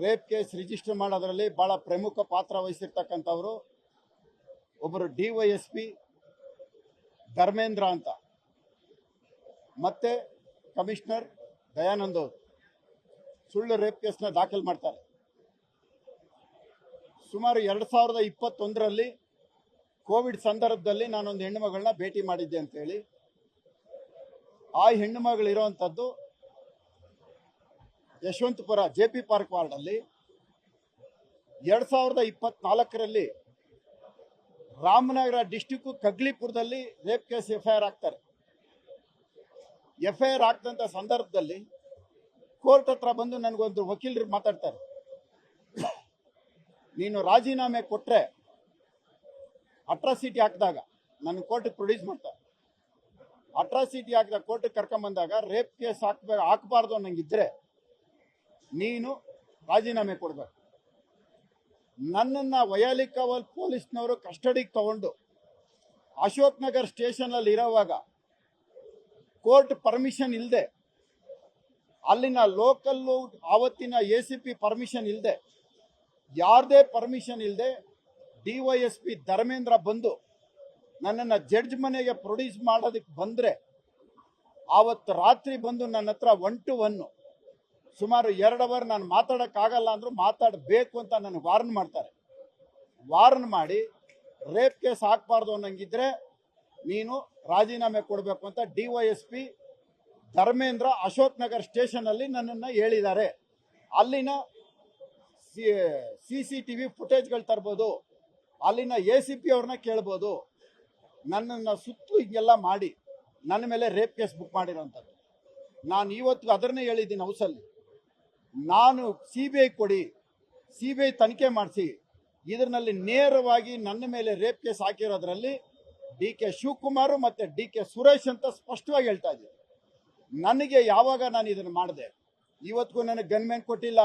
Rape case register ಮಾಡೋದ್ರಲ್ಲಿ ಭಾಳ ಪ್ರಮುಖ ಪಾತ್ರ ವಹಿಸಿರ್ತಕ್ಕಂಥವ್ರು ಒಬ್ಬರು D Y S P Dharmendra ಅಂತ. ಮತ್ತೆ ಕಮಿಷನರ್ ದಯಾನಂದ್ ಅವರು. ಸುಳ್ಳು ರೇಪ್ ಕೇಸ್ನ ದಾಖಲು ಮಾಡ್ತಾರೆ. ಸುಮಾರು ಎರಡು ಸಾವಿರದ ಇಪ್ಪತ್ತೊಂದರಲ್ಲಿ ಕೋವಿಡ್ ಸಂದರ್ಭದಲ್ಲಿ ನಾನೊಂದು ಹೆಣ್ಣು ಮಗಳನ್ನ ಭೇಟಿ ಮಾಡಿದ್ದೆ ಅಂತೇಳಿ. ಆ ಹೆಣ್ಣು ಯಶವಂತಪುರ ಜೆ ಪಿ ಪಾರ್ಕ್ ವಾರ್ಡಲ್ಲಿ ಎರಡು ಸಾವಿರದ ಇಪ್ಪತ್ನಾಲ್ಕರಲ್ಲಿ Ramanagara district ಕಗ್ಲಿಪುರದಲ್ಲಿ rape case F I R ಆಗ್ತಾರೆ ಆರ್ ಆಗ್ತಂಥ ಸಂದರ್ಭದಲ್ಲಿ ಕೋರ್ಟ್ ಹತ್ರ ಬಂದು ನನಗೊಂದು ವಕೀಲರು ಮಾತಾಡ್ತಾರೆ. ನೀನು ರಾಜೀನಾಮೆ ಕೊಟ್ಟರೆ ಅಟ್ರಾಸಿಟಿ ಹಾಕಿದಾಗ ನನ್ನ ಕೋರ್ಟಿಗೆ ಪ್ರೊಡ್ಯೂಸ್ ಮಾಡ್ತಾರೆ ಅಟ್ರಾಸಿಟಿ ಹಾಕಿದಾಗ ಕೋರ್ಟಿಗೆ ಕರ್ಕೊಂಬಂದಾಗ ರೇಪ್ ಕೇಸ್ ಹಾಕ್ಬೇಕು ಹಾಕಬಾರ್ದು ಅನ್ನಂಗಿದ್ರೆ ನೀನು ರಾಜೀನಾಮೆ ಕೊಡಬೇಕು. ನನ್ನನ್ನು ವಯಾಲಿಕಾವಲ್ ಪೊಲೀಸ್ನವರು ಕಸ್ಟಡಿಗೆ ತಗೊಂಡು ಅಶೋಕ್ ನಗರ್ ಸ್ಟೇಷನಲ್ಲಿ ಇರೋವಾಗ ಕೋರ್ಟ್ ಪರ್ಮಿಷನ್ ಇಲ್ಲದೆ ಅಲ್ಲಿನ ಲೋಕಲ್ಲು ಆವತ್ತಿನ ಎ ಸಿ ಪಿ ಪರ್ಮಿಷನ್ ಇಲ್ಲದೆ ಯಾರದೇ ಪರ್ಮಿಷನ್ ಇಲ್ಲದೆ D Y S P Dharmendra ಬಂದು ನನ್ನನ್ನು ಜಡ್ಜ್ ಮನೆಗೆ ಪ್ರೊಡ್ಯೂಸ್ ಮಾಡೋದಕ್ಕೆ ಬಂದರೆ, ಆವತ್ತು ರಾತ್ರಿ ಬಂದು ನನ್ನ ಹತ್ರ ಒನ್ ಟು ಒನ್ನು ಸುಮಾರು ಎರಡು ಅವರ್ ನಾನು ಮಾತಾಡೋಕ್ಕಾಗಲ್ಲ ಅಂದರೂ ಮಾತಾಡಬೇಕು ಅಂತ ನನಗೆ ವಾರ್ನ್ ಮಾಡ್ತಾರೆ. ವಾರ್ನ್ ಮಾಡಿ ರೇಪ್ ಕೇಸ್ ಹಾಕಬಾರ್ದು ಅನ್ನಂಗಿದ್ರೆ ನೀನು ರಾಜೀನಾಮೆ ಕೊಡಬೇಕು ಅಂತ D Y S P Dharmendra Ashok Nagar ಸ್ಟೇಷನಲ್ಲಿ ನನ್ನನ್ನು ಹೇಳಿದ್ದಾರೆ. ಅಲ್ಲಿನ ಸಿ ಸಿ ಟಿ ವಿ ಫುಟೇಜ್ಗಳು ತರ್ಬೋದು. ಅಲ್ಲಿನ ಎ ಸಿ ಪಿ ಅವ್ರನ್ನ ಕೇಳ್ಬೋದು. ನನ್ನನ್ನು ಸುತ್ತು ಹೀಗೆಲ್ಲ ಮಾಡಿ, ನನ್ನ ಮೇಲೆ ರೇಪ್ ಕೇಸ್ ಬುಕ್ ಮಾಡಿರೋಂಥದ್ದು. ನಾನು ಇವತ್ತು ಅದನ್ನೇ ಹೇಳಿದ್ದೀನಿ ಹೌಸಲ್ಲಿ ನಾನು ಸಿ ಬಿ ಐ ಕೊಡಿ ಸಿ ಬಿ ಐ ತನಿಖೆ ಮಾಡಿಸಿ. ಇದರಲ್ಲಿ ನೇರವಾಗಿ ನನ್ನ ಮೇಲೆ ರೇಪ್ ಕೇಸ್ ಹಾಕಿರೋದ್ರಲ್ಲಿ ಡಿ ಕೆ ಶಿವಕುಮಾರ್ ಮತ್ತು ಡಿ ಕೆ ಸುರೇಶ್ ಅಂತ ಸ್ಪಷ್ಟವಾಗಿ ಹೇಳ್ತಾ ಇದ್ದೀನಿ. ನನಗೆ ಯಾವಾಗ ನಾನು ಇದನ್ನು ಮಾಡಿದೆ? ಇವತ್ತಿಗೂ ನನಗೆ ಗನ್ಮೆನ್ ಕೊಟ್ಟಿಲ್ಲ.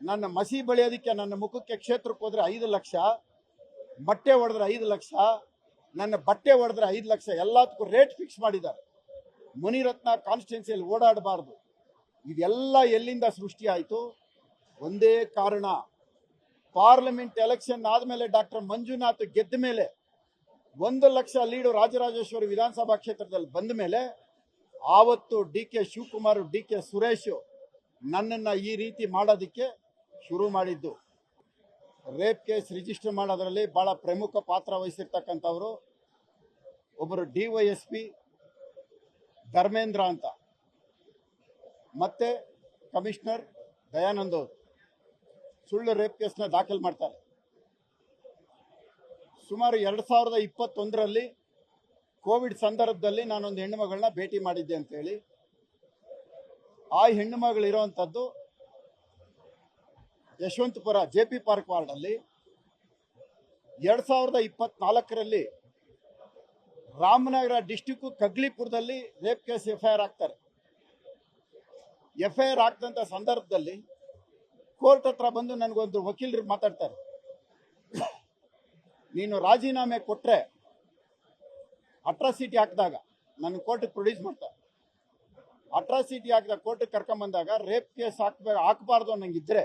ನನ್ನ ಮಸಿ ಬೆಳೆಯೋದಕ್ಕೆ ನನ್ನ ಮುಖಕ್ಕೆ ಕ್ಷೇತ್ರಕ್ಕೆ ಹೋದ್ರೆ ಐದು ಲಕ್ಷ, ಬಟ್ಟೆ ಹೊಡೆದ್ರೆ ಐದು ಲಕ್ಷ, ನನ್ನ ಬಟ್ಟೆ ಹೊಡೆದ್ರೆ ಐದು ಲಕ್ಷ, ಎಲ್ಲದಕ್ಕೂ ರೇಟ್ ಫಿಕ್ಸ್ ಮಾಡಿದ್ದಾರೆ. ಮುನಿರತ್ನ ಕಾನ್ಸ್ಟಿಟ್ಯೂನ್ಸಿಯಲ್ಲಿ ಓಡಾಡಬಾರ್ದು. ಇದೆಲ್ಲ ಎಲ್ಲಿಂದ ಸೃಷ್ಟಿ ಆಯಿತು? ಒಂದೇ ಕಾರಣ. ಪಾರ್ಲಿಮೆಂಟ್ ಎಲೆಕ್ಷನ್ ಆದಮೇಲೆ ಡಾಕ್ಟರ್ ಮಂಜುನಾಥ್ ಗೆದ್ದ ಮೇಲೆ, ಒಂದು ಲಕ್ಷ ಲೀಡು ರಾಜರಾಜೇಶ್ವರಿ ವಿಧಾನಸಭಾ ಕ್ಷೇತ್ರದಲ್ಲಿ ಬಂದ ಮೇಲೆ, ಆವತ್ತು D K Shivakumar, D K Suresh ನನ್ನನ್ನು ಈ ರೀತಿ ಮಾಡೋದಕ್ಕೆ ಶುರು ಮಾಡಿದ್ದು. ರೇಪ್ ಕೇಸ್ ರಿಜಿಸ್ಟರ್ ಮಾಡೋದರಲ್ಲಿ ಭಾಳ ಪ್ರಮುಖ ಪಾತ್ರ ವಹಿಸಿರ್ತಕ್ಕಂಥವರು ಒಬ್ಬರು D Y S P Dharmendra ಅಂತ. ಮತ್ತೆ ಕಮಿಷನರ್ ದಯಾನಂದ್ ಅವರು ಸುಳ್ಳು ರೇಪ್ ಕೇಸ್ನ ದಾಖಲು ಮಾಡ್ತಾರೆ. ಸುಮಾರು ಎರಡು ಸಾವಿರದ ಇಪ್ಪತ್ತೊಂದರಲ್ಲಿ ಕೋವಿಡ್ ಸಂದರ್ಭದಲ್ಲಿ ನಾನೊಂದು ಹೆಣ್ಣು ಮಗಳನ್ನ ಭೇಟಿ ಮಾಡಿದ್ದೆ ಅಂತೇಳಿ. ಆ ಹೆಣ್ಣು ಮಗಳಿರೋವಂಥದ್ದು ಯಶವಂತಪುರ ಜೆ ಪಿ ಪಾರ್ಕ್ ವಾರ್ಡಲ್ಲಿ ಎರಡು ಸಾವಿರದ ಇಪ್ಪತ್ನಾಲ್ಕರಲ್ಲಿ Ramanagara district ಕಗ್ಲಿಪುರದಲ್ಲಿ rape case F I R ಆಗ್ತಾರೆ ಎಫ್ ಐ ಆರ್ ಆಗ್ತಂಥ ಸಂದರ್ಭದಲ್ಲಿ ಕೋರ್ಟ್ ಹತ್ರ ಬಂದು ನನಗೊಂದು ವಕೀಲರು ಮಾತಾಡ್ತಾರೆ. ನೀನು ರಾಜೀನಾಮೆ ಕೊಟ್ಟರೆ ಅಟ್ರಾಸಿಟಿ ಹಾಕಿದಾಗ ನನ್ನ ಕೋರ್ಟಿಗೆ ಪ್ರೊಡ್ಯೂಸ್ ಮಾಡ್ತಾರೆ ಅಟ್ರಾಸಿಟಿ ಹಾಕಿದ ಕೋರ್ಟಿಗೆ ಕರ್ಕೊಂಬಂದಾಗ ರೇಪ್ ಕೇಸ್ ಹಾಕ್ಬೇಕು ಹಾಕಬಾರ್ದು ಅನ್ನಂಗಿದ್ರೆ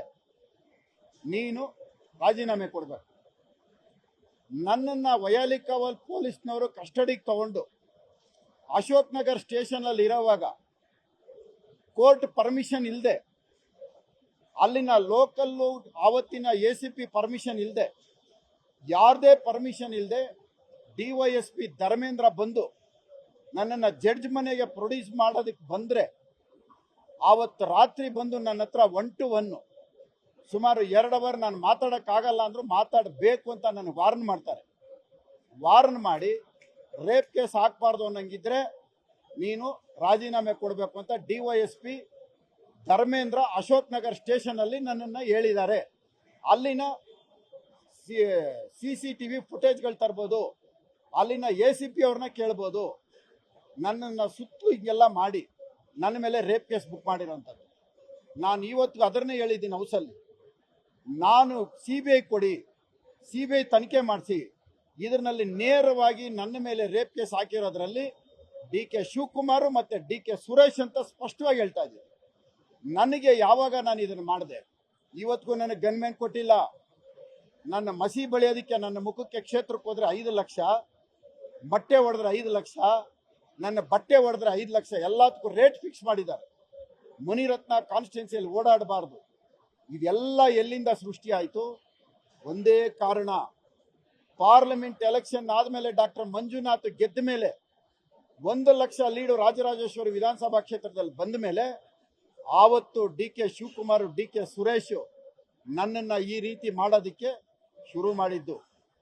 ನೀನು ರಾಜೀನಾಮೆ ಕೊಡಬೇಕು. ನನ್ನನ್ನು ವಯಾಲಿಕಾವಲ್ ಪೊಲೀಸ್ನವರು ಕಸ್ಟಡಿಗೆ ತಗೊಂಡು ಅಶೋಕ್ ನಗರ್ ಸ್ಟೇಷನಲ್ಲಿ ಇರೋವಾಗ ಕೋರ್ಟ್ ಪರ್ಮಿಷನ್ ಇಲ್ಲದೆ ಅಲ್ಲಿನ ಲೋಕಲ್ಲು ಆವತ್ತಿನ ಎ ಸಿ ಪಿ ಪರ್ಮಿಷನ್ ಇಲ್ಲದೆ ಯಾರದೇ ಪರ್ಮಿಷನ್ ಇಲ್ಲದೆ D Y S P Dharmendra ಬಂದು ನನ್ನನ್ನು ಜಡ್ಜ್ ಮನೆಗೆ ಪ್ರೊಡ್ಯೂಸ್ ಮಾಡೋದಕ್ಕೆ ಬಂದರೆ ಆವತ್ತು ರಾತ್ರಿ ಬಂದು ನನ್ನ ಹತ್ರ ಒನ್ ಟು ಒನ್ನು ಸುಮಾರು ಎರಡು ಅವರ್ ನಾನು ಮಾತಾಡೋಕ್ಕಾಗಲ್ಲ ಅಂದರೂ ಮಾತಾಡಬೇಕು ಅಂತ ನನಗೆ ವಾರ್ನ್ ಮಾಡ್ತಾರೆ. ವಾರ್ನ್ ಮಾಡಿ ರೇಪ್ ಕೇಸ್ ಹಾಕಬಾರ್ದು ಅನ್ನಂಗಿದ್ರೆ ನೀನು ರಾಜೀನಾಮೆ ಕೊಡಬೇಕು ಅಂತ D Y S P Dharmendra Ashok Nagar ಸ್ಟೇಷನಲ್ಲಿ ನನ್ನನ್ನು ಹೇಳಿದ್ದಾರೆ. ಅಲ್ಲಿನ ಸಿ ಸಿ ಟಿ ವಿ ಫುಟೇಜ್ಗಳು ತರ್ಬೋದು, ಅಲ್ಲಿನ ಎ ಸಿ ಪಿ ಅವ್ರನ್ನ ಕೇಳ್ಬೋದು. ನನ್ನನ್ನು ಸುತ್ತು ಹೀಗೆಲ್ಲ ಮಾಡಿ ನನ್ನ ಮೇಲೆ ರೇಪ್ ಕೇಸ್ ಬುಕ್ ಮಾಡಿರೋಂಥದ್ದು. ನಾನು ಇವತ್ತು ಅದನ್ನೇ ಹೇಳಿದ್ದೀನಿ ಹೌಸಲ್ಲಿ. ನಾನು ಸಿ ಬಿ ಐ ಕೊಡಿ ಸಿ ಬಿ ಐ ತನಿಖೆ ಮಾಡಿಸಿ ಇದರಲ್ಲಿ ನೇರವಾಗಿ ನನ್ನ ಮೇಲೆ ರೇಪ್ ಕೇಸ್ ಹಾಕಿರೋದ್ರಲ್ಲಿ ಡಿ ಕೆ ಶಿವಕುಮಾರ್ ಮತ್ತು ಡಿ ಕೆ ಸುರೇಶ್ ಅಂತ ಸ್ಪಷ್ಟವಾಗಿ ಹೇಳ್ತಾ ಇದ್ದೀನಿ. ನನಗೆ ಯಾವಾಗ ನಾನು ಇದನ್ನು ಮಾಡಿದೆ? ಇವತ್ತಿಗೂ ನನಗೆ ಗನ್ಮೆನ್ ಕೊಟ್ಟಿಲ್ಲ. ನನ್ನ ಮಸಿ ಬೆಳೆಯೋದಕ್ಕೆ ನನ್ನ ಮುಖಕ್ಕೆ ಕ್ಷೇತ್ರಕ್ಕೆ ಹೋದ್ರೆ ಐದು ಲಕ್ಷ, ಬಟ್ಟೆ ಹೊಡೆದ್ರೆ ಐದು ಲಕ್ಷ, ನನ್ನ ಬಟ್ಟೆ ಹೊಡೆದ್ರೆ ಐದು ಲಕ್ಷ, ಎಲ್ಲದಕ್ಕೂ ರೇಟ್ ಫಿಕ್ಸ್ ಮಾಡಿದ್ದಾರೆ. ಮುನಿರತ್ನ ಕಾನ್ಸ್ಟಿಟ್ಯೂನ್ಸಿಯಲ್ಲಿ ಓಡಾಡಬಾರ್ದು. ಇದೆಲ್ಲ ಎಲ್ಲಿಂದ ಸೃಷ್ಟಿ ಆಯಿತು? ಒಂದೇ ಕಾರಣ. ಪಾರ್ಲಿಮೆಂಟ್ ಎಲೆಕ್ಷನ್ ಆದಮೇಲೆ ಡಾಕ್ಟರ್ ಮಂಜುನಾಥ್ ಗೆದ್ದ ಮೇಲೆ ಒಂದು ಲಕ್ಷ ಲೀಡು ರಾಜರಾಜೇಶ್ವರಿ ವಿಧಾನಸಭಾ ಕ್ಷೇತ್ರದಲ್ಲಿ ಬಂದ ಮೇಲೆ ಆವತ್ತು D K Shivakumar, D K Suresh ನನ್ನನ್ನು ಈ ರೀತಿ ಮಾಡೋದಕ್ಕೆ ಶುರು ಮಾಡಿದ್ದು.